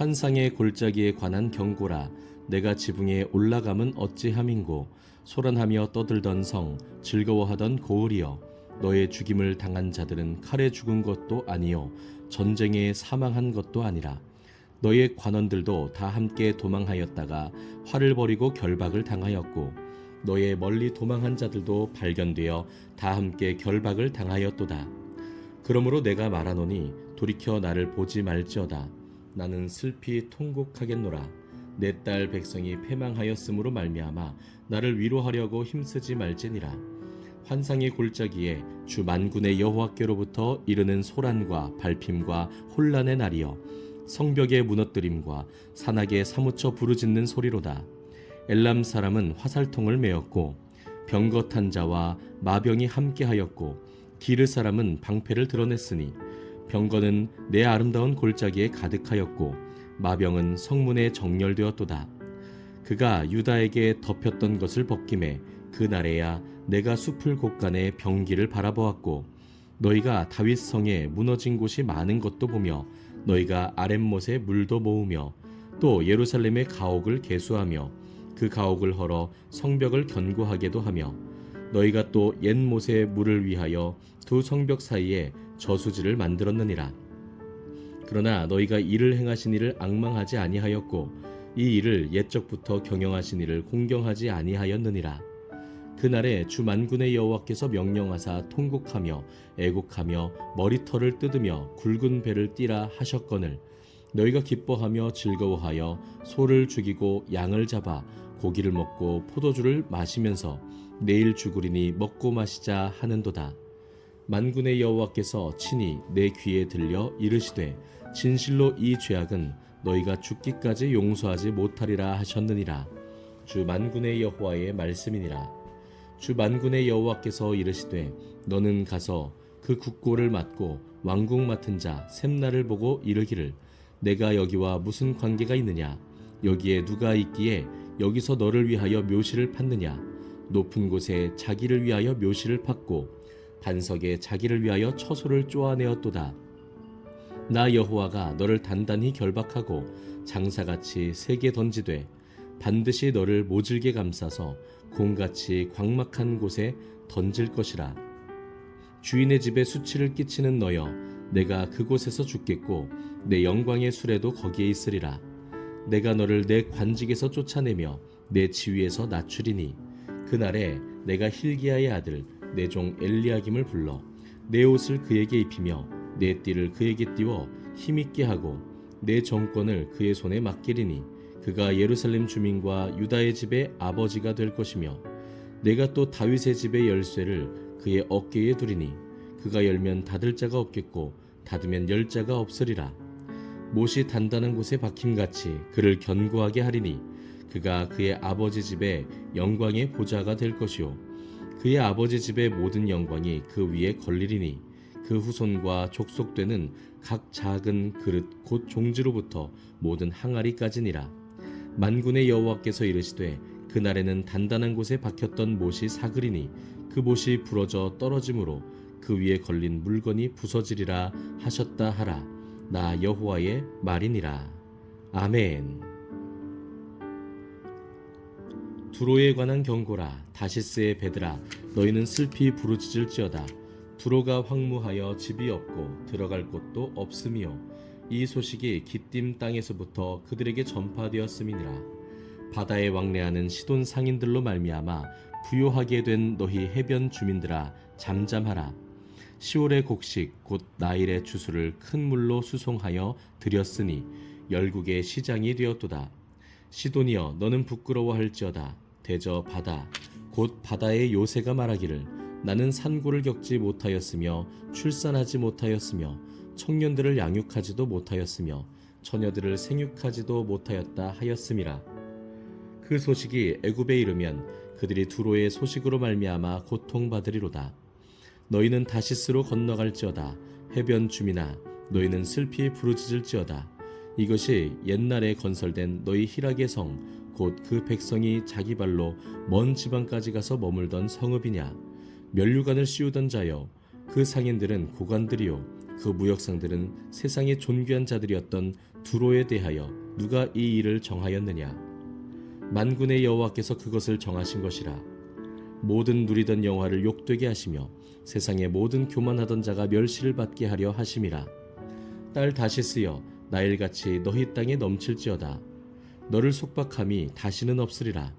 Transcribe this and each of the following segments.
환상의 골짜기에 관한 경고라 내가 지붕에 올라감은 어찌함인고 소란하며 떠들던 성 즐거워하던 고을이여 너의 죽임을 당한 자들은 칼에 죽은 것도 아니요 전쟁에 사망한 것도 아니라 너의 관원들도 다 함께 도망하였다가 활을 버리고 결박을 당하였고 너의 멀리 도망한 자들도 발견되어 다 함께 결박을 당하였도다. 그러므로 내가 말하노니 돌이켜 나를 보지 말지어다. 나는 슬피 통곡하겠노라. 내 딸 백성이 패망하였으므로 말미암아 나를 위로하려고 힘쓰지 말지니라. 환상의 골짜기에 주 만군의 여호와께로부터 이르는 소란과 발핌과 혼란의 날이여 성벽의 무너뜨림과 산악에 사무쳐 부르짖는 소리로다. 엘람 사람은 화살통을 메었고 병거탄 자와 마병이 함께하였고 기르 사람은 방패를 드러냈으니 병거는 내 아름다운 골짜기에 가득하였고 마병은 성문에 정렬되었도다. 그가 유다에게 덮였던 것을 벗김에 그 날에야 내가 숲을 곳간에 병기를 바라보았고 너희가 다윗 성에 무너진 곳이 많은 것도 보며 너희가 아랫못에 물도 모으며 또 예루살렘의 가옥을 개수하며 그 가옥을 헐어 성벽을 견고하게도 하며 너희가 또 옛못에 물을 위하여 두 성벽 사이에 저수지를 만들었느니라. 그러나 너희가 이를 행하신 이를 악망하지 아니하였고 이 일을 옛적부터 경영하신 이를 공경하지 아니하였느니라. 그날에 주 만군의 여호와께서 명령하사 통곡하며 애곡하며 머리털을 뜯으며 굵은 배를 띠라 하셨거늘 너희가 기뻐하며 즐거워하여 소를 죽이고 양을 잡아 고기를 먹고 포도주를 마시면서 내일 죽으리니 먹고 마시자 하는도다 만군의 여호와께서 친히 내 귀에 들려 이르시되 진실로 이 죄악은 너희가 죽기까지 용서하지 못하리라 하셨느니라. 주 만군의 여호와의 말씀이니라. 주 만군의 여호와께서 이르시되 너는 가서 그 국고를 맡고 왕궁 맡은 자 셈나를 보고 이르기를 내가 여기와 무슨 관계가 있느냐? 여기에 누가 있기에 여기서 너를 위하여 묘시를 팠느냐? 높은 곳에 자기를 위하여 묘시를 팠고 반석에 자기를 위하여 처소를 쪼아내었도다 나 여호와가 너를 단단히 결박하고 장사같이 세게 던지되 반드시 너를 모질게 감싸서 곰같이 광막한 곳에 던질 것이라. 주인의 집에 수치를 끼치는 너여, 내가 그곳에서 죽겠고 내 영광의 수레도 거기에 있으리라. 내가 너를 내 관직에서 쫓아내며 내 지위에서 낮추리니 그날에 내가 힐기야의 아들 내 종 엘리야김을 불러 내 옷을 그에게 입히며 내 띠를 그에게 띄워 힘있게 하고 내 정권을 그의 손에 맡기리니 그가 예루살렘 주민과 유다의 집의 아버지가 될 것이며 내가 또 다윗의 집의 열쇠를 그의 어깨에 두리니 그가 열면 닫을 자가 없겠고 닫으면 열 자가 없으리라. 못이 단단한 곳에 박힘같이 그를 견고하게 하리니 그가 그의 아버지 집의 영광의 보좌가 될 것이요 그의 아버지 집의 모든 영광이 그 위에 걸리리니 그 후손과 족속되는 각 작은 그릇 곧 종지로부터 모든 항아리까지니라. 만군의 여호와께서 이르시되 그 날에는 단단한 곳에 박혔던 못이 사그리니 그 못이 부러져 떨어짐으로 그 위에 걸린 물건이 부서지리라 하셨다 하라. 나 여호와의 말이니라. 아멘 두로에 관한 경고라 다시스의 베드라 너희는 슬피 부르짖을지어다. 두로가 황무하여 집이 없고 들어갈 곳도 없음이요. 이 소식이 기띔 땅에서부터 그들에게 전파되었음이니라. 바다에 왕래하는 시돈 상인들로 말미암아 부요하게 된 너희 해변 주민들아 잠잠하라. 시올의 곡식 곧 나일의 주수를 큰 물로 수송하여 드렸으니 열국의 시장이 되었도다. 시돈이여 너는 부끄러워할지어다 대저 바다 곧 바다의 요새가 말하기를 나는 산고를 겪지 못하였으며 출산하지 못하였으며 청년들을 양육하지도 못하였으며 처녀들을 생육하지도 못하였다 하였음이라. 그 소식이 애굽에 이르면 그들이 두로의 소식으로 말미암아 고통받으리로다. 너희는 다시스로 건너갈지어다. 해변 주민아 너희는 슬피 부르짖을지어다. 이것이 옛날에 건설된 너희 희락의 성 곧 그 백성이 자기 발로 먼 지방까지 가서 머물던 성읍이냐? 면류관을 씌우던 자여 그 상인들은 고관들이요 그 무역상들은 세상의 존귀한 자들이었던 두로에 대하여 누가 이 일을 정하였느냐? 만군의 여호와께서 그것을 정하신 것이라. 모든 누리던 영화를 욕되게 하시며 세상의 모든 교만하던 자가 멸시를 받게 하려 하심이라. 딸 다시스여 나일같이 너희 땅에 넘칠지어다 너를 속박함이 다시는 없으리라.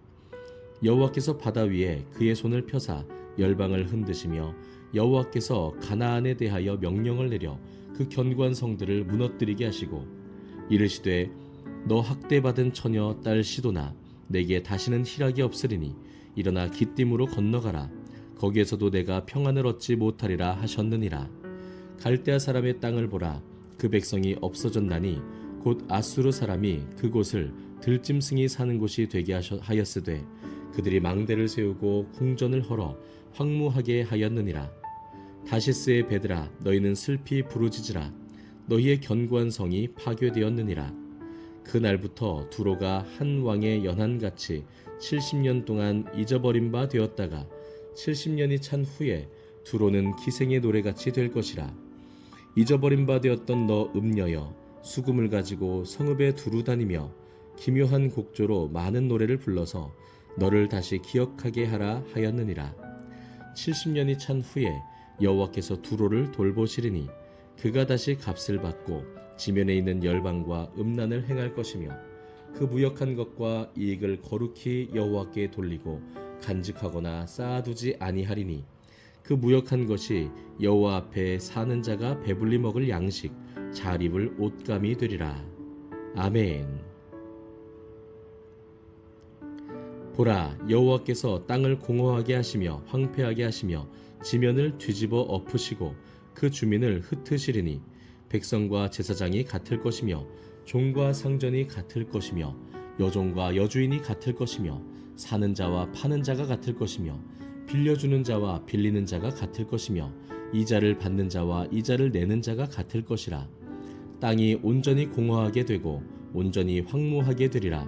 여호와께서 바다 위에 그의 손을 펴사 열방을 흔드시며 여호와께서 가나안에 대하여 명령을 내려 그 견고한 성들을 무너뜨리게 하시고 이르시되 너 학대받은 처녀 딸 시도나 내게 다시는 희락이 없으리니 일어나 기띔으로 건너가라. 거기에서도 내가 평안을 얻지 못하리라 하셨느니라. 갈대아 사람의 땅을 보라. 그 백성이 없어졌나니 곧 아수르 사람이 그곳을 들짐승이 사는 곳이 되게 하였으되 그들이 망대를 세우고 궁전을 헐어 황무하게 하였느니라. 다시스의 베드라 너희는 슬피 부르짖으라. 너희의 견고한 성이 파괴되었느니라. 그 날부터 두로가 한 왕의 연한같이 70년 동안 잊어버린 바 되었다가 70년이 찬 후에 두로는 기생의 노래같이 될 것이라. 잊어버린 바 되었던 너 음녀여 수금을 가지고 성읍에 두루 다니며 기묘한 곡조로 많은 노래를 불러서 너를 다시 기억하게 하라 하였느니라. 70년이 찬 후에 여호와께서 두로를 돌보시리니 그가 다시 값을 받고 지면에 있는 열방과 음란을 행할 것이며 그 무역한 것과 이익을 거룩히 여호와께 돌리고 간직하거나 쌓아두지 아니하리니 그 무역한 것이 여호와 앞에 사는 자가 배불리 먹을 양식 잘 입을 옷감이 되리라. 아멘 보라 여호와께서 땅을 공허하게 하시며 황폐하게 하시며 지면을 뒤집어 엎으시고 그 주민을 흩으시리니 백성과 제사장이 같을 것이며 종과 상전이 같을 것이며 여종과 여주인이 같을 것이며 사는 자와 파는 자가 같을 것이며 빌려주는 자와 빌리는 자가 같을 것이며 이자를 받는 자와 이자를 내는 자가 같을 것이라. 땅이 온전히 공허하게 되고 온전히 황무하게 되리라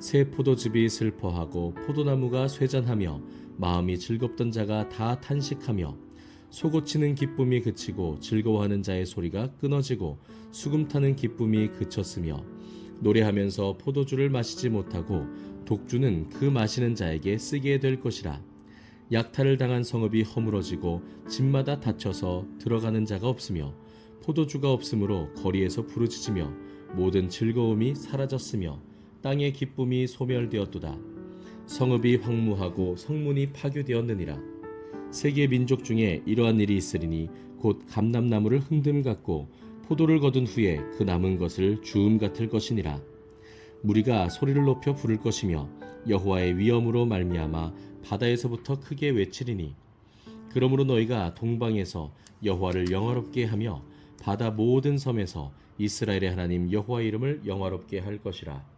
새 포도즙이 슬퍼하고 포도나무가 쇠잔하며 마음이 즐겁던 자가 다 탄식하며 소고치는 기쁨이 그치고 즐거워하는 자의 소리가 끊어지고 수금 타는 기쁨이 그쳤으며 노래하면서 포도주를 마시지 못하고 독주는 그 마시는 자에게 쓰게 될 것이라. 약탈을 당한 성읍이 허물어지고 집마다 닫혀서 들어가는 자가 없으며 포도주가 없으므로 거리에서 부르짖으며 모든 즐거움이 사라졌으며 땅의 기쁨이 소멸되었도다. 성읍이 황무하고 성문이 파괴되었느니라. 세계 민족 중에 이러한 일이 있으리니 곧 감람나무를 흔듦 같고 포도를 거둔 후에 그 남은 것을 주음 같을 것이니라. 무리가 소리를 높여 부를 것이며 여호와의 위엄으로 말미암아 바다에서부터 크게 외치리니. 그러므로 너희가 동방에서 여호와를 영화롭게 하며 바다 모든 섬에서 이스라엘의 하나님 여호와 이름을 영화롭게 할 것이라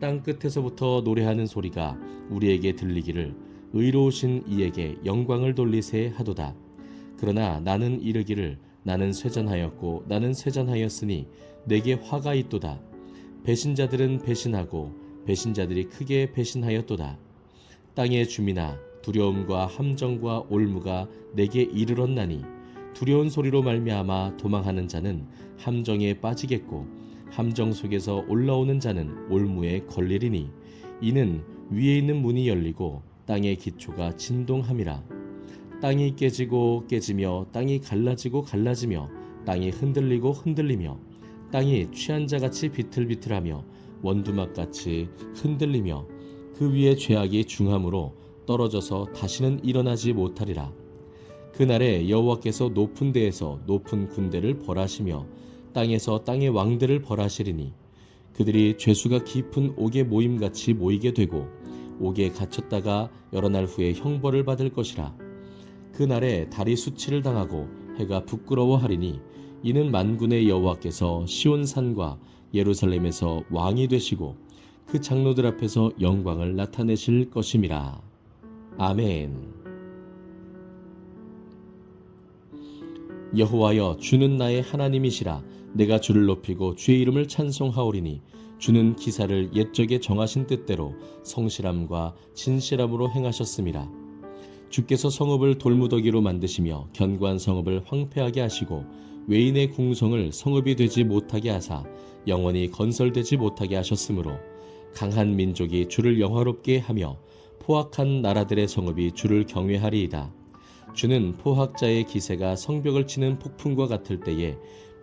땅 끝에서부터 노래하는 소리가 우리에게 들리기를 의로우신 이에게 영광을 돌리세 하도다. 그러나 나는 이르기를 나는 쇠잔하였고 나는 쇠잔하였으니 내게 화가 있도다. 배신자들은 배신하고 배신자들이 크게 배신하였도다. 땅의 주민아 두려움과 함정과 올무가 내게 이르렀나니 두려운 소리로 말미암아 도망하는 자는 함정에 빠지겠고 함정 속에서 올라오는 자는 올무에 걸리리니 이는 위에 있는 문이 열리고 땅의 기초가 진동함이라. 땅이 깨지고 깨지며 땅이 갈라지고 갈라지며 땅이 흔들리고 흔들리며 땅이 취한 자같이 비틀비틀하며 원두막같이 흔들리며 그 위에 죄악이 중함으로 떨어져서 다시는 일어나지 못하리라. 그날에 여호와께서 높은 데에서 높은 군대를 벌하시며 땅에서 땅의 왕들을 벌하시리니 그들이 죄수가 깊은 옥에 모임같이 모이게 되고 옥에 갇혔다가 여러 날 후에 형벌을 받을 것이라 그 날에 달이 수치를 당하고 해가 부끄러워하리니 이는 만군의 여호와께서 시온 산과 예루살렘에서 왕이 되시고 그 장로들 앞에서 영광을 나타내실 것임이라. 아멘. 여호와여 주는 나의 하나님이시라 내가 주를 높이고 주의 이름을 찬송하오리니 주는 기사를 옛적에 정하신 뜻대로 성실함과 진실함으로 행하셨음이라 주께서 성읍을 돌무더기로 만드시며 견고한 성읍을 황폐하게 하시고 외인의 궁성을 성읍이 되지 못하게 하사 영원히 건설되지 못하게 하셨으므로 강한 민족이 주를 영화롭게 하며 포악한 나라들의 성읍이 주를 경외하리이다. 주는 포학자의 기세가 성벽을 치는 폭풍과 같을 때에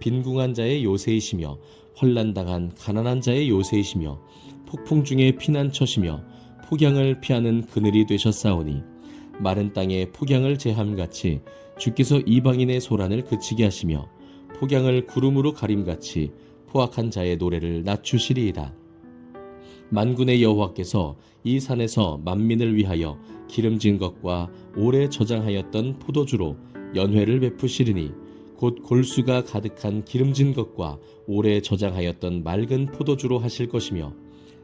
빈궁한 자의 요새이시며 환란당한 가난한 자의 요새이시며 폭풍 중에 피난처시며 폭양을 피하는 그늘이 되셨사오니 마른 땅에 폭양을 제함같이 주께서 이방인의 소란을 그치게 하시며 폭양을 구름으로 가림같이 포악한 자의 노래를 낮추시리이다. 만군의 여호와께서 이 산에서 만민을 위하여 기름진 것과 오래 저장하였던 포도주로 연회를 베푸시리니 곧 골수가 가득한 기름진 것과 오래 저장하였던 맑은 포도주로 하실 것이며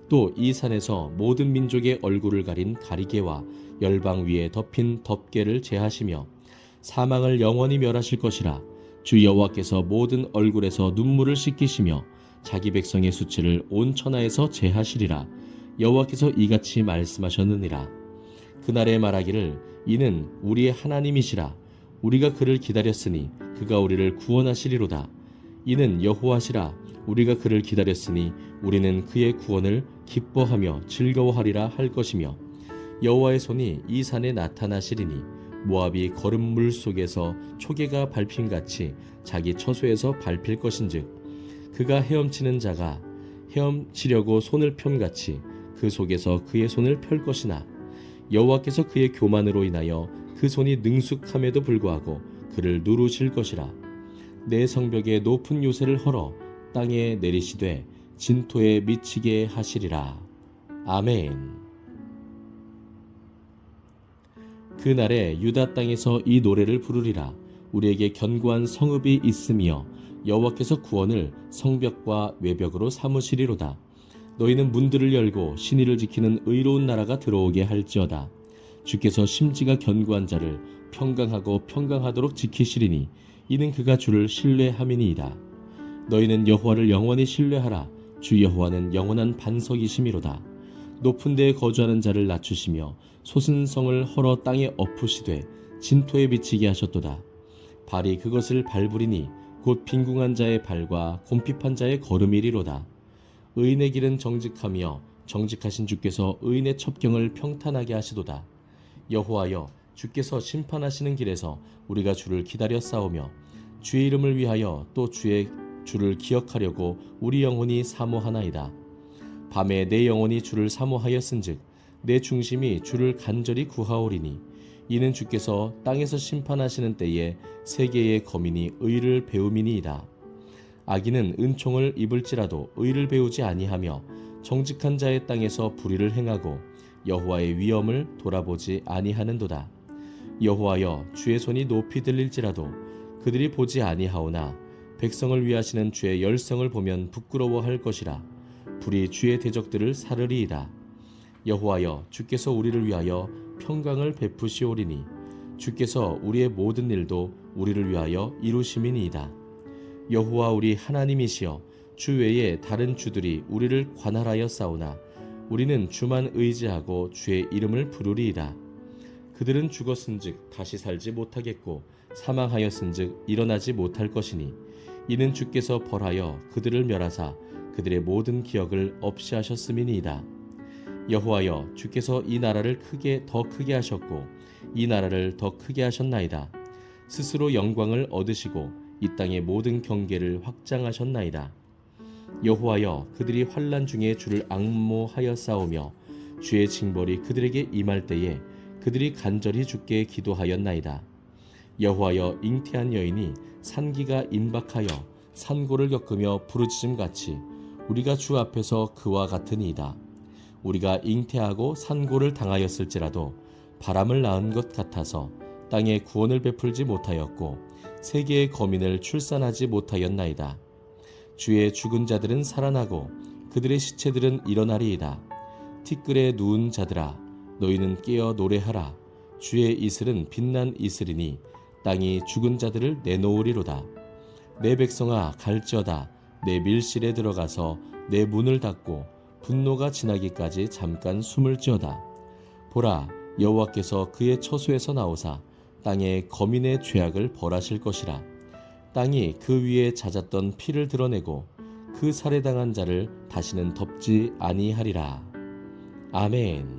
또 이 산에서 모든 민족의 얼굴을 가린 가리개와 열방 위에 덮인 덮개를 제하시며 사망을 영원히 멸하실 것이라 주 여호와께서 모든 얼굴에서 눈물을 씻기시며 자기 백성의 수치를 온 천하에서 제하시리라. 여호와께서 이같이 말씀하셨느니라. 그날에 말하기를 이는 우리의 하나님이시라. 우리가 그를 기다렸으니 그가 우리를 구원하시리로다. 이는 여호와시라. 우리가 그를 기다렸으니 우리는 그의 구원을 기뻐하며 즐거워하리라 할 것이며 여호와의 손이 이 산에 나타나시리니 모압이 거른 물 속에서 초계가 밟힌 같이 자기 처소에서 밟힐 것인즉 그가 헤엄치는 자가 헤엄치려고 손을 편 같이 그 속에서 그의 손을 펼 것이나 여호와께서 그의 교만으로 인하여 그 손이 능숙함에도 불구하고 그를 누르실 것이라. 내 성벽에 높은 요새를 헐어 땅에 내리시되 진토에 미치게 하시리라. 아멘. 그날에 유다 땅에서 이 노래를 부르리라. 우리에게 견고한 성읍이 있으며 여호와께서 구원을 성벽과 외벽으로 삼으시리로다. 너희는 문들을 열고 신의를 지키는 의로운 나라가 들어오게 할지어다. 주께서 심지가 견고한 자를 평강하고 평강하도록 지키시리니 이는 그가 주를 신뢰함이니이다 너희는 여호와를 영원히 신뢰하라 주 여호와는 영원한 반석이심이로다 높은 데에 거주하는 자를 낮추시며 소신성을 헐어 땅에 엎으시되 진토에 비치게 하셨도다. 발이 그것을 밟으리니 곧 빈궁한 자의 발과 곰핍한 자의 걸음이리로다. 의인의 길은 정직하며 정직하신 주께서 의인의 첩경을 평탄하게 하시도다. 여호와여 주께서 심판하시는 길에서 우리가 주를 기다려 싸우며 주의 이름을 위하여 또 주의 주를 기억하려고 우리 영혼이 사모하나이다. 밤에 내 영혼이 주를 사모하였은즉 내 중심이 주를 간절히 구하오리니 이는 주께서 땅에서 심판하시는 때에 세계의 거민이 의를 배움이니이다. 악인은 은총을 입을지라도 의를 배우지 아니하며 정직한 자의 땅에서 불의를 행하고 여호와의 위엄을 돌아보지 아니하는도다. 여호와여 주의 손이 높이 들릴지라도 그들이 보지 아니하오나 백성을 위하시는 주의 열성을 보면 부끄러워할 것이라. 불이 주의 대적들을 사르리이다. 여호와여 주께서 우리를 위하여 평강을 베푸시오리니 주께서 우리의 모든 일도 우리를 위하여 이루심이니이다. 여호와 우리 하나님이시여 주 외에 다른 주들이 우리를 관할하여 싸우나 우리는 주만 의지하고 주의 이름을 부르리이다. 그들은 죽었은즉 다시 살지 못하겠고 사망하였은즉 일어나지 못할 것이니 이는 주께서 벌하여 그들을 멸하사 그들의 모든 기억을 없이 하셨음이니이다. 여호와여 주께서 이 나라를 크게 더 크게 하셨고 이 나라를 더 크게 하셨나이다. 스스로 영광을 얻으시고 이 땅의 모든 경계를 확장하셨나이다. 여호와여 그들이 환란 중에 주를 악모하여 싸우며 주의 징벌이 그들에게 임할 때에 그들이 간절히 주께 기도하였나이다. 여호와여 잉태한 여인이 산기가 임박하여 산고를 겪으며 부르짖음 같이 우리가 주 앞에서 그와 같으니이다. 우리가 잉태하고 산고를 당하였을지라도 바람을 낳은 것 같아서 땅에 구원을 베풀지 못하였고 세계의 거민을 출산하지 못하였나이다. 주의 죽은 자들은 살아나고 그들의 시체들은 일어나리이다. 티끌에 누운 자들아 너희는 깨어 노래하라. 주의 이슬은 빛난 이슬이니 땅이 죽은 자들을 내놓으리로다. 내 백성아 갈지어다 내 밀실에 들어가서 내 문을 닫고 분노가 지나기까지 잠깐 숨을 지어다. 보라 여호와께서 그의 처소에서 나오사 땅에 거민의 죄악을 벌하실 것이라. 땅이 그 위에 잦았던 피를 드러내고 그 살해당한 자를 다시는 덮지 아니하리라. 아멘.